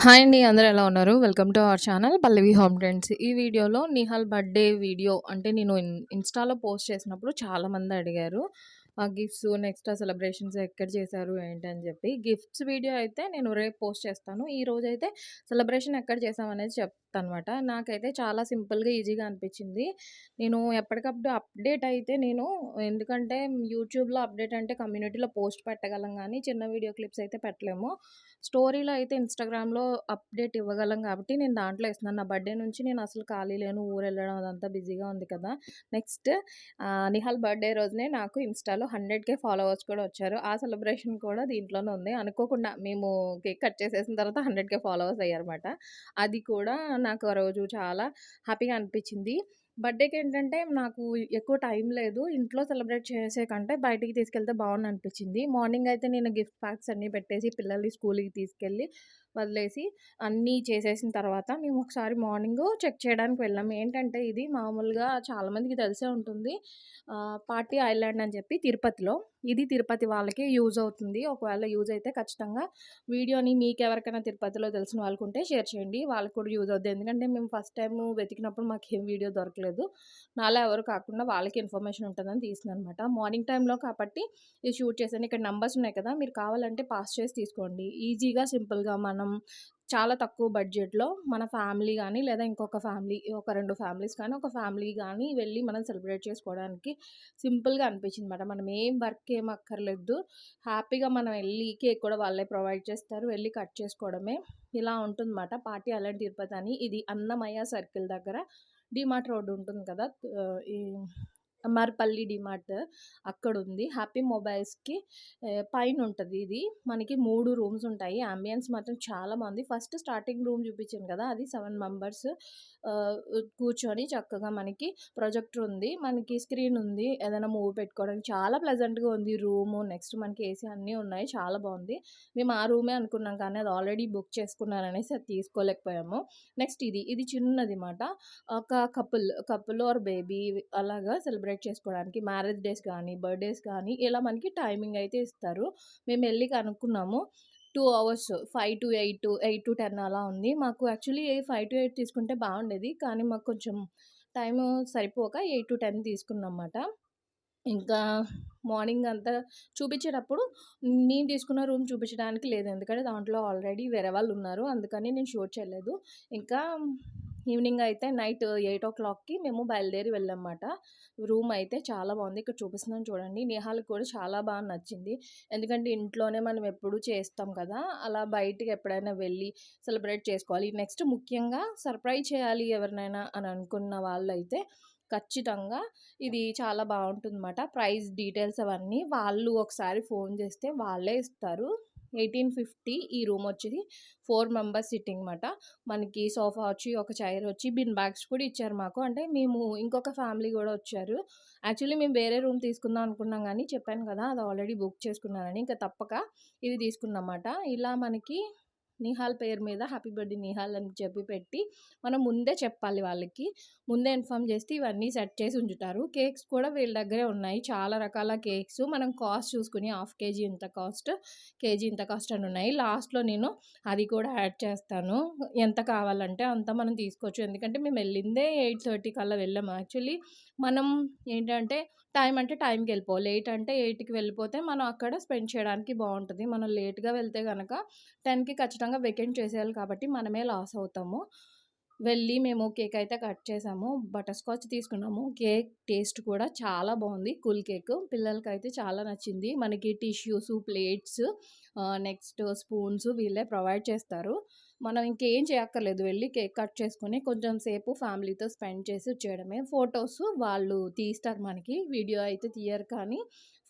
Hi అండి అందరూ ఎలా ఉన్నారు? Welcome to our channel Pallavi home trends ఈ వీడియోలో నిహాల్ బర్త్డే వీడియో అంటే నేను ఇన్స్టాలో పోస్ట్ చేసినప్పుడు చాలామంది అడిగారు ఆ గిఫ్ట్స్ నెక్స్ట్ ఆ సెలబ్రేషన్స్ ఎక్కడ చేశారు ఏంటి? అని చెప్పి. గిఫ్ట్స్ వీడియో అయితే నేను రేపు పోస్ట్ చేస్తాను. ఈ రోజు అయితే సెలబ్రేషన్ ఎక్కడ చేసామనేది చెప్తాను అనమాట నాకైతే చాలా సింపుల్గా ఈజీగా అనిపించింది. నేను ఎప్పటికప్పుడు అప్డేట్ అయితే నేను ఎందుకంటే యూట్యూబ్లో అప్డేట్ అంటే కమ్యూనిటీలో పోస్ట్ పెట్టగలం కానీ చిన్న వీడియో క్లిప్స్ అయితే పెట్టలేము. స్టోరీలో అయితే ఇన్స్టాగ్రామ్లో అప్డేట్ ఇవ్వగలం కాబట్టి నేను దాంట్లో ఇస్తున్నాను నా బర్త్డే నుంచి నేను అసలు ఖాళీ లేను ఊరు వెళ్ళడం అదంతా బిజీగా ఉంది కదా. నెక్స్ట్ నిహాల్ బర్త్డే రోజునే నాకు ఇన్స్టాలో హండ్రెడ్ కే ఫాలోవర్స్ కూడా వచ్చారు. ఆ సెలబ్రేషన్ కూడా దీంట్లోనే ఉంది. అనుకోకుండా మేము కేక్ కట్ చేసేసిన తర్వాత హండ్రెడ్ కే ఫాలోవర్స్ అయ్యారన్నమాట. అది కూడా నాకు ఆ రోజు చాలా హ్యాపీగా అనిపించింది. బర్త్డేకి ఏంటంటే నాకు ఎక్కువ టైం లేదు. ఇంట్లో సెలబ్రేట్ చేసే కంటే బయటికి తీసుకెళ్తే బాగుంది అనిపించింది మార్నింగ్ అయితే నేను గిఫ్ట్ ప్యాక్స్ అన్నీ పెట్టేసి పిల్లల్ని స్కూల్కి తీసుకెళ్ళి వదిలేసి అన్నీ చేసేసిన తర్వాత మేము ఒకసారి మార్నింగ్ చెక్ చేయడానికి వెళ్ళాము ఏంటంటే ఇది మామూలుగా చాలామందికి తెలిసే ఉంటుంది. పార్టీ ఐలాండ్ అని చెప్పి తిరుపతిలో. ఇది తిరుపతి వాళ్ళకే యూజ్ అవుతుంది. ఒకవేళ యూజ్ అయితే ఖచ్చితంగా వీడియోని మీకు ఎవరికైనా తిరుపతిలో తెలిసిన వాళ్ళకు ఉంటే షేర్ చేయండి. వాళ్ళకి కూడా యూజ్ అవుతుంది ఎందుకంటే మేము ఫస్ట్ టైం వెతికినప్పుడు మాకు ఏం వీడియో దొరకలేదు. నాలా ఎవరు కాకుండా వాళ్ళకి ఇన్ఫర్మేషన్ ఉంటుందని తీసిన అనమాట మార్నింగ్ టైంలో కాబట్టి ఇది షూట్ చేశాను. ఇక్కడ నంబర్స్ ఉన్నాయి కదా మీరు కావాలంటే పాస్ చేసి తీసుకోండి. ఈజీగా సింపుల్గా మనం మనం చాలా తక్కువ బడ్జెట్లో మన ఫ్యామిలీ కానీ లేదా ఇంకొక ఫ్యామిలీ ఒక రెండు ఫ్యామిలీస్ కానీ ఒక ఫ్యామిలీ కానీ వెళ్ళి మనం సెలబ్రేట్ చేసుకోవడానికి సింపుల్గా అనిపించింది అనమాట మనం ఏం వర్క్ ఏం అక్కర్లేదు. హ్యాపీగా మనం వెళ్ళి కేక్ కూడా వాళ్ళే ప్రొవైడ్ చేస్తారు. వెళ్ళి కట్ చేసుకోవడమే ఇలా ఉంటుందన్నమాట పార్టీ అలాంటి తిరుపతి అని ఇది అన్నమయ్య సర్కిల్ దగ్గర డిమార్ట్ రోడ్ ఉంటుంది కదా ఎంఆర్పల్లి మర్పల్లి డిమార్ట్ అక్కడ ఉంది హ్యాపీ మొబైల్స్కి పైన ఉంటుంది ఇది. మనకి మూడు రూమ్స్ ఉంటాయి. అంబియన్స్ మాత్రం చాలా బాగుంది. ఫస్ట్ స్టార్టింగ్ రూమ్ చూపించాను కదా అది సెవెన్ మెంబర్స్ కూర్చొని చక్కగా మనకి ప్రొజెక్టర్ ఉంది. మనకి స్క్రీన్ ఉంది. ఏదైనా మూవీ పెట్టుకోవడానికి చాలా ప్లెజెంట్గా ఉంది రూము. నెక్స్ట్ మనకి ఏసీ అన్నీ ఉన్నాయి. చాలా బాగుంది. మేము ఆ రూమే అనుకున్నాం కానీ అది ఆల్రెడీ బుక్ చేసుకున్నారనేసి అది తీసుకోలేకపోయాము. నెక్స్ట్ ఇది. ఇది చిన్నది మాట. ఒక కపుల్ కపుల్ ఆర్ బేబీ అలాగా సెలబ్రేట్ చేసుకోవడానికి మ్యారేజ్ డేస్ కానీ బర్త్డేస్ కానీ ఇలా మనకి టైమింగ్ అయితే ఇస్తారు. మేము వెళ్ళి కనుక్కున్నాము. Two hours five to eight eight to ten అలా ఉంది. మాకు యాక్చువల్లీ ఫైవ్ టు ఎయిట్ తీసుకుంటే బాగుండేది. కానీ మాకు కొంచెం టైం సరిపోక ఎయిట్ టు టెన్ తీసుకున్నాం అన్నమాట ఇంకా మార్నింగ్ అంతా చూపించేటప్పుడు నేను తీసుకున్న రూమ్ చూపించడానికి లేదు. ఎందుకంటే దాంట్లో ఆల్రెడీ వేరే వాళ్ళు ఉన్నారు. అందుకని నేను షూట్ చేయలేదు. ఇంకా ఈవినింగ్ అయితే నైట్ ఎయిట్ ఓ క్లాక్కి మేము బయలుదేరి వెళ్ళామన్నమాట. రూమ్ అయితే చాలా బాగుంది. ఇక్కడ చూపిస్తున్నాను చూడండి. నేహాలకు కూడా చాలా బాగా నచ్చింది. ఎందుకంటే ఇంట్లోనే మనం ఎప్పుడు చేస్తాం కదా! అలా బయటికి ఎప్పుడైనా వెళ్ళి సెలబ్రేట్ చేసుకోవాలి. నెక్స్ట్ ముఖ్యంగా సర్ప్రైజ్ చేయాలి ఎవరినైనా అని అనుకున్న వాళ్ళైతే ఖచ్చితంగా ఇది చాలా బాగుంటుందన్నమాట. ప్రైస్ డీటెయిల్స్ అవన్నీ వాళ్ళు ఒకసారి ఫోన్ చేస్తే వాళ్ళే ఇస్తారు. ఎయిటీన్ ఫిఫ్టీ ఈ రూమ్ వచ్చేది. ఫోర్ మెంబర్స్ సిట్టింగ్ అనమాట మనకి సోఫా వచ్చి ఒక చైర్ వచ్చి బిన్ బ్యాగ్స్ కూడా ఇచ్చారు మాకు. అంటే మేము ఇంకొక ఫ్యామిలీ కూడా వచ్చారు. యాక్చువల్లీ మేము వేరే రూమ్ తీసుకుందాం అనుకున్నాం కానీ చెప్పాను కదా అది ఆల్రెడీ బుక్ చేసుకున్నానని ఇంకా తప్పక ఇది తీసుకున్నమాట ఇలా మనకి నిహాల్ పేరు మీద హ్యాపీ బర్త్డే నిహాల్ అని చెప్పి పెట్టి మనం ముందే చెప్పాలి వాళ్ళకి. ముందే ఇన్ఫామ్ చేస్తే ఇవన్నీ సెట్ చేసి ఉంచుతారు. కేక్స్ కూడా వీళ్ళ దగ్గరే ఉన్నాయి. చాలా రకాల కేక్స్. మనం కాస్ట్ చూసుకుని హాఫ్ కేజీ ఇంత కాస్ట్ కేజీ ఇంత కాస్ట్ అని ఉన్నాయి. లాస్ట్లో నేను అది కూడా యాడ్ చేస్తాను. ఎంత కావాలంటే అంత మనం తీసుకోవచ్చు. ఎందుకంటే మేము వెళ్ళిందే ఎయిట్ థర్టీ కల్లా వెళ్ళాము యాక్చువల్లీ మనం ఏంటంటే టైం అంటే టైంకి వెళ్ళిపోవాలి. లేట్ అంటే ఎయిట్కి వెళ్ళిపోతే మనం అక్కడ స్పెండ్ చేయడానికి బాగుంటుంది. మనం లేట్గా వెళ్తే కనుక టెన్కి ఖచ్చితంగా వెకెంట్ చేసేయాలి కాబట్టి మనమే లాస్ అవుతాము. వెళ్ళి మేము కేక్ అయితే కట్ చేసాము. బటర్ స్కాచ్ తీసుకున్నాము. కేక్ టేస్ట్ కూడా చాలా బాగుంది. కూల్ కేక్ పిల్లలకైతే చాలా నచ్చింది. మనకి టిష్యూస్ ప్లేట్స్ నెక్స్ట్ స్పూన్స్ వీళ్ళే ప్రొవైడ్ చేస్తారు. మనం ఇంకేం చేయక్కర్లేదు. వెళ్ళి కేక్ కట్ చేసుకొని కొంచెం సేపు ఫ్యామిలీతో స్పెండ్ చేసి వచ్చేయడమే. ఫొటోస్ వాళ్ళు తీస్తారు మనకి. వీడియో అయితే తీయరు కానీ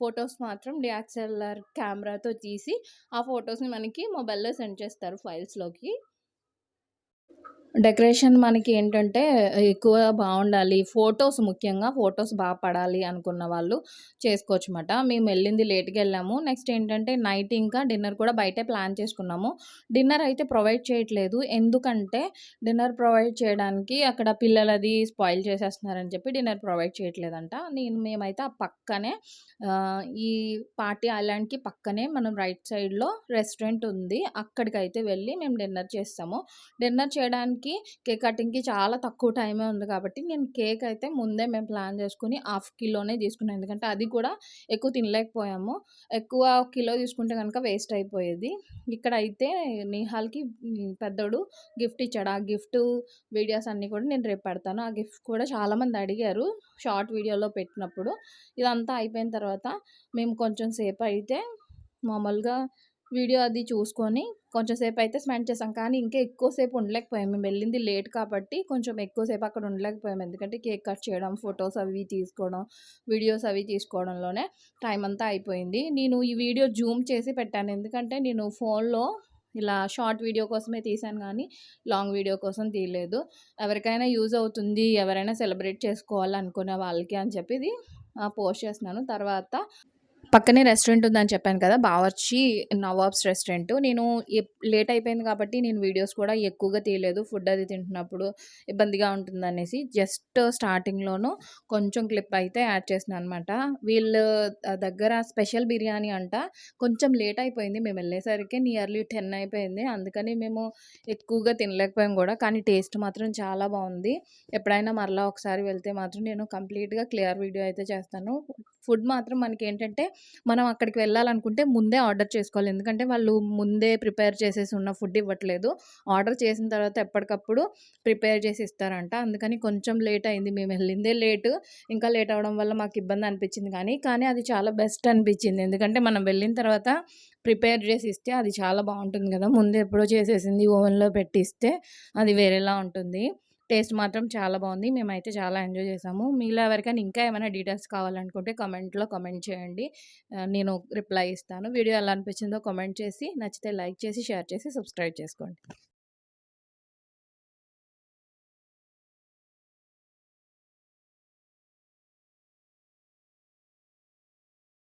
ఫొటోస్ మాత్రం డిఎక్స్ఎల్ఆర్ కెమెరాతో తీసి ఆ ఫొటోస్ని మనకి మొబైల్లో సెండ్ చేస్తారు ఫైల్స్లోకి. డెకరేషన్ మనకి ఏంటంటే ఎక్కువ బాగుండాలి. ఫొటోస్ ముఖ్యంగా ఫొటోస్ బాగా పడాలి అనుకున్న వాళ్ళు చేసుకోవచ్చు అన్నమాట మేము వెళ్ళింది లేట్గా వెళ్ళాము. నెక్స్ట్ ఏంటంటే నైట్ ఇంకా డిన్నర్ కూడా బయటే ప్లాన్ చేసుకున్నాము. డిన్నర్ అయితే ప్రొవైడ్ చేయట్లేదు. ఎందుకంటే డిన్నర్ ప్రొవైడ్ చేయడానికి అక్కడ పిల్లలది స్పాయిల్ చేసేస్తున్నారని చెప్పి డిన్నర్ ప్రొవైడ్ చేయట్లేదంట. నేను మేమైతే ఆ పక్కనే ఈ పార్టీ ఐలాండ్కి పక్కనే మనం రైట్ సైడ్లో రెస్టారెంట్ ఉంది. అక్కడికైతే వెళ్ళి మేము డిన్నర్ చేస్తాము. డిన్నర్ చేయడానికి కటింగ్కి కేక్ కటింగ్కి చాలా తక్కువ టైమే ఉంది కాబట్టి నేను కేక్ అయితే ముందే మేము ప్లాన్ చేసుకుని హాఫ్ కిలోనే తీసుకున్నాను ఎందుకంటే అది కూడా ఎక్కువ తినలేకపోయాము. ఎక్కువ కిలో తీసుకుంటే కనుక వేస్ట్ అయిపోయేది. ఇక్కడ అయితే నిహాల్కి పెద్దోడు గిఫ్ట్ ఇచ్చాడు. ఆ గిఫ్ట్ వీడియోస్ అన్నీ కూడా నేను రేపు పెడతాను. ఆ గిఫ్ట్ కూడా చాలామంది అడిగారు షార్ట్ వీడియోలో పెట్టినప్పుడు. ఇదంతా అయిపోయిన తర్వాత మేము కొంచెం సేపు అయితే మామూలుగా వీడియో అది చూసుకొని కొంచెం సేపు అయితే స్పెండ్ చేసాం కానీ ఇంకా ఎక్కువసేపు ఉండలేకపోయాం. మేము వెళ్ళింది లేట్ కాబట్టి కొంచెం ఎక్కువసేపు అక్కడ ఉండలేకపోయాం. ఎందుకంటే కేక్ కట్ చేయడం ఫొటోస్ అవి తీసుకోవడం వీడియోస్ అవి తీసుకోవడంలోనే టైం అంతా అయిపోయింది. నేను ఈ వీడియో జూమ్ చేసి పెట్టాను. ఎందుకంటే నేను ఫోన్లో ఇలా షార్ట్ వీడియో కోసమే తీశాను కానీ లాంగ్ వీడియో కోసం తీయలేదు. ఎవరికైనా యూజ్ అవుతుంది ఎవరైనా సెలబ్రేట్ చేసుకోవాలనుకునే వాళ్ళకి అని చెప్పి ఇది పోస్ట్ చేస్తున్నాను. తర్వాత పక్కనే రెస్టారెంట్ ఉందని చెప్పాను కదా బావర్చి నవాబ్స్ రెస్టారెంట్. నేను లేట్ అయిపోయింది కాబట్టి నేను వీడియోస్ కూడా ఎక్కువగా తీయలేదు. ఫుడ్ అది తింటున్నప్పుడు ఇబ్బందిగా ఉంటుంది అనేసి జస్ట్ స్టార్టింగ్లోనూ కొంచెం క్లిప్ అయితే యాడ్ చేసిన అనమాట వీళ్ళు దగ్గర స్పెషల్ బిర్యానీ అంట కొంచెం లేట్ అయిపోయింది. మేము వెళ్ళేసరికి నియర్లీ టెన్ అయిపోయింది. అందుకని మేము ఎక్కువగా తినలేకపోయాం కూడా. కానీ టేస్ట్ మాత్రం చాలా బాగుంది. ఎప్పుడైనా మరలా ఒకసారి వెళ్తే మాత్రం నేను కంప్లీట్గా క్లియర్ వీడియో అయితే చేస్తాను. ఫుడ్ మాత్రం మనకి ఏంటంటే మనం అక్కడికి వెళ్ళాలనుకుంటే ముందే ఆర్డర్ చేసుకోవాలి. ఎందుకంటే వాళ్ళు ముందే ప్రిపేర్ చేసేసి ఉన్న ఫుడ్ ఇవ్వట్లేదు. ఆర్డర్ చేసిన తర్వాత ఎప్పటికప్పుడు ప్రిపేర్ చేసి ఇస్తారంట. అందుకని కొంచెం లేట్ అయింది. మేము వెళ్ళిందే లేటు. ఇంకా లేట్ అవడం వల్ల మాకు ఇబ్బంది అనిపించింది కానీ కానీ అది చాలా బెస్ట్ అనిపించింది. ఎందుకంటే మనం వెళ్ళిన తర్వాత ప్రిపేర్ చేసి ఇస్తే అది చాలా బాగుంటుంది కదా. ముందు ఎప్పుడో చేసేసింది ఓవెన్లో పెట్టిస్తే అది వేరేలా ఉంటుంది. టేస్ట్ మాత్రం చాలా బాగుంది. మేమైతే చాలా ఎంజాయ్ చేసాము. మీలో ఎవరికైనా ఇంకా ఏమైనా డీటెయిల్స్ కావాలనుకుంటే కమెంట్లో కమెంట్ చేయండి. నేను రిప్లై ఇస్తాను. వీడియో ఎలా అనిపించిందో కమెంట్ చేసి నచ్చితే లైక్ చేసి షేర్ చేసి సబ్స్క్రైబ్ చేసుకోండి.